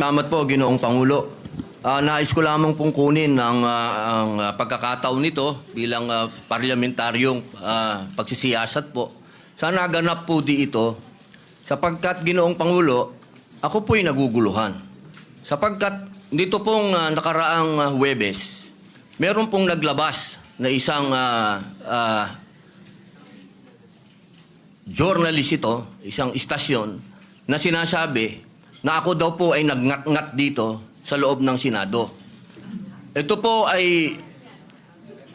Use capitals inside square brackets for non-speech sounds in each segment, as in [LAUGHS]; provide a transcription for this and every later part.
Salamat po, Ginoong Pangulo. Ah, nais ko lamang pong kunin ang, ah, ang ah, pagkakataon nito bilang ah, parlamentaryong ah, pagsisiyasat po. Sana ganap po di ito sapagkat Ginoong Pangulo, ako po'y naguguluhan. Sapagkat dito pong ah, nakaraang ah, Huwebes, meron pong naglabas na isang ah, ah, journalist ito, isang istasyon, na sinasabi na ako daw po ay nagngat-ngat dito sa loob ng Senado. Ito po ay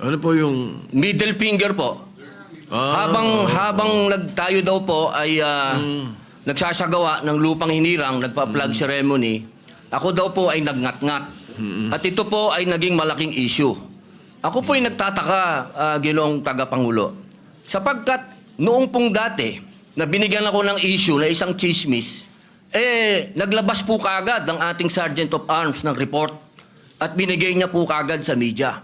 Ano po yung... middle finger po. Ah, habang habang nagtayo daw po ay ah, nagsasagawa ng lupang hinirang, nagpa-flag ceremony, ako daw po ay nagngat-ngat. At ito po ay naging malaking issue. Ako po ay nagtataka, ah, ginoong tagapangulo. Sapagkat noong pong dati, na binigyan ako ng issue na isang chismis, eh, naglabas po kagad ng ating Sergeant of Arms ng report at binigay niya po kagad sa media.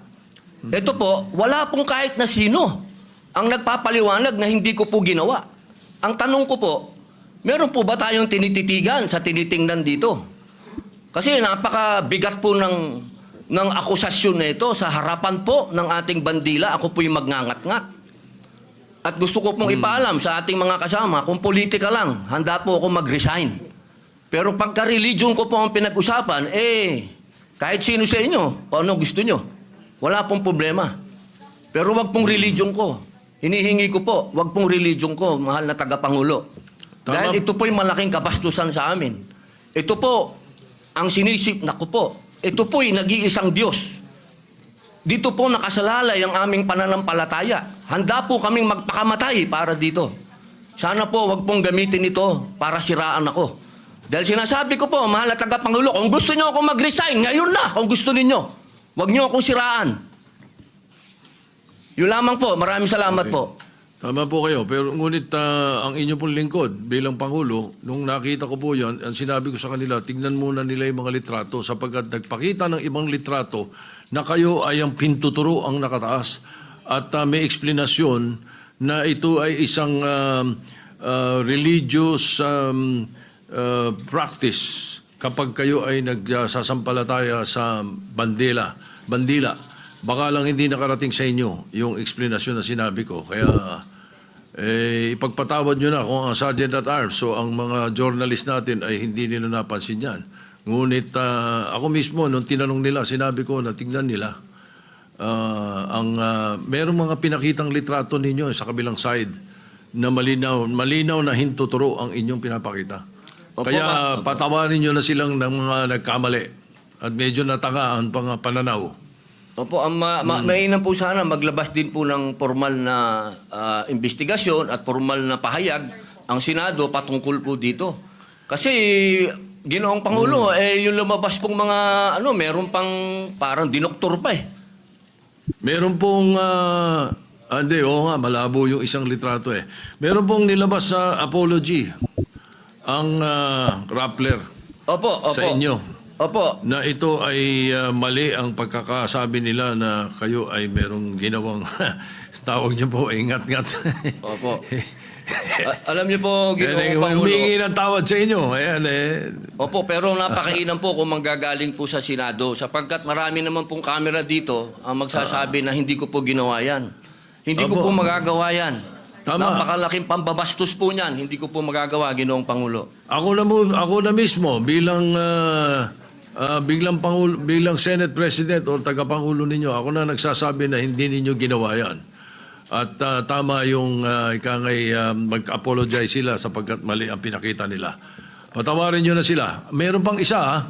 Ito po, wala pong kahit na sino ang nagpapaliwanag na hindi ko po ginawa. Ang tanong ko po, meron po ba tayong tinititigan sa tinitingnan dito? Kasi napakabigat po ng, ng akusasyon na ito sa harapan po ng ating bandila. Ako po'y magngangat-ngat. At gusto ko pong ipaalam sa ating mga kasama, kung politika lang, handa po ako mag-resign. Pero pagka religion ko po ang pinag-usapan, eh, kahit sino sa inyo, kung ano gusto nyo, wala pong problema. Pero wag pong religion ko. Hinihingi ko po, wag pong religion ko, mahal na tagapangulo. Tama. Dahil ito po'y malaking kabastusan sa amin. Ito po, ang sinisip na ko po, ito po'y nag-iisang Diyos. Dito po nakasalalay ang aming pananampalataya. Handa po kaming magpakamatay para dito. Sana po wag pong gamitin ito para siraan ako. Dahil sinasabi ko po, mahal na tagapangulo, kung gusto niyo ako mag-resign, ngayon na, kung gusto ninyo. Huwag niyo akong siraan. Yun lamang po. Maraming salamat Okay. po. Tama po kayo, pero ngunit ah, ang inyo pong lingkod bilang Pangulo, nung nakita ko po yan, ang sinabi ko sa kanila, tingnan muna nila yung mga litrato sapagkat nagpakita ng ibang litrato na kayo ay ang pintuturo ang nakataas at ah, may eksplenasyon na ito ay isang um, ah, religious um, ah, practice kapag kayo ay nagsasampalataya sa bandila, bandila. Baka lang hindi nakarating sa inyo yung explanation na sinabi ko. Kaya eh, ipagpatawad nyo na kung ang Sergeant at Arms, so ang mga journalist natin ay hindi nila napansin yan. Ngunit ah, ako mismo, nung tinanong nila, sinabi ko na tingnan nila. Ah, ang ah, merong mga pinakitang litrato ninyo sa kabilang side na malinaw, malinaw na hintuturo ang inyong pinapakita. Opo, Kaya ba- patawarin nyo na silang ng mga nagkamali at medyo natanga ang pang pananaw. Opo, ang ma- ma- mainam po sana maglabas din po ng formal na ah, investigasyon at formal na pahayag ang Senado patungkol po dito. Kasi Ginoong Pangulo, eh yung lumabas pong mga ano, meron pang parang dinoktor pa eh. Meron pong, ah, ah, hindi, oo nga, malabo yung isang litrato eh. Meron pong nilabas sa apology ang ah, Rappler Opo, opo. sa inyo Opo. na ito ay ah, mali ang pagkakasabi nila na kayo ay merong ginawang, [LAUGHS] tawag niyo po, ingat-ngat. [LAUGHS] Opo. A- alam niyo po, eh, Ginoong Pangulo. humingi ng tawad sa inyo. Ayan eh. Opo, pero napakainam po kung manggagaling po sa Senado sapagkat marami naman pong camera dito ang magsasabi na hindi ko po ginawa yan. Hindi ko Opo. po magagawa yan. Tama. Napakalaking pambabastos po niyan. Hindi ko po magagawa, Ginoong Pangulo. Ako na mo, ako na mismo bilang ah, ah, biglang pangulo, bilang Senate President o tagapangulo ninyo, ako na nagsasabi na hindi ninyo ginawa 'yan. At ah, tama yung uh, ikangay ah, mag-apologize sila sapagkat mali ang pinakita nila. Patawarin nyo na sila. Meron pang isa, ah.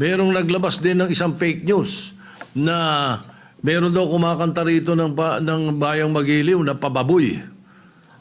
merong naglabas din ng isang fake news na meron daw kumakanta rito ng, ba, ng bayang magiliw na pababoy.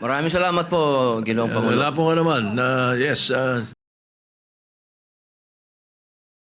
Maraming salamat po, Ginoong Pangulo. Wala po nga naman. na yes, ah,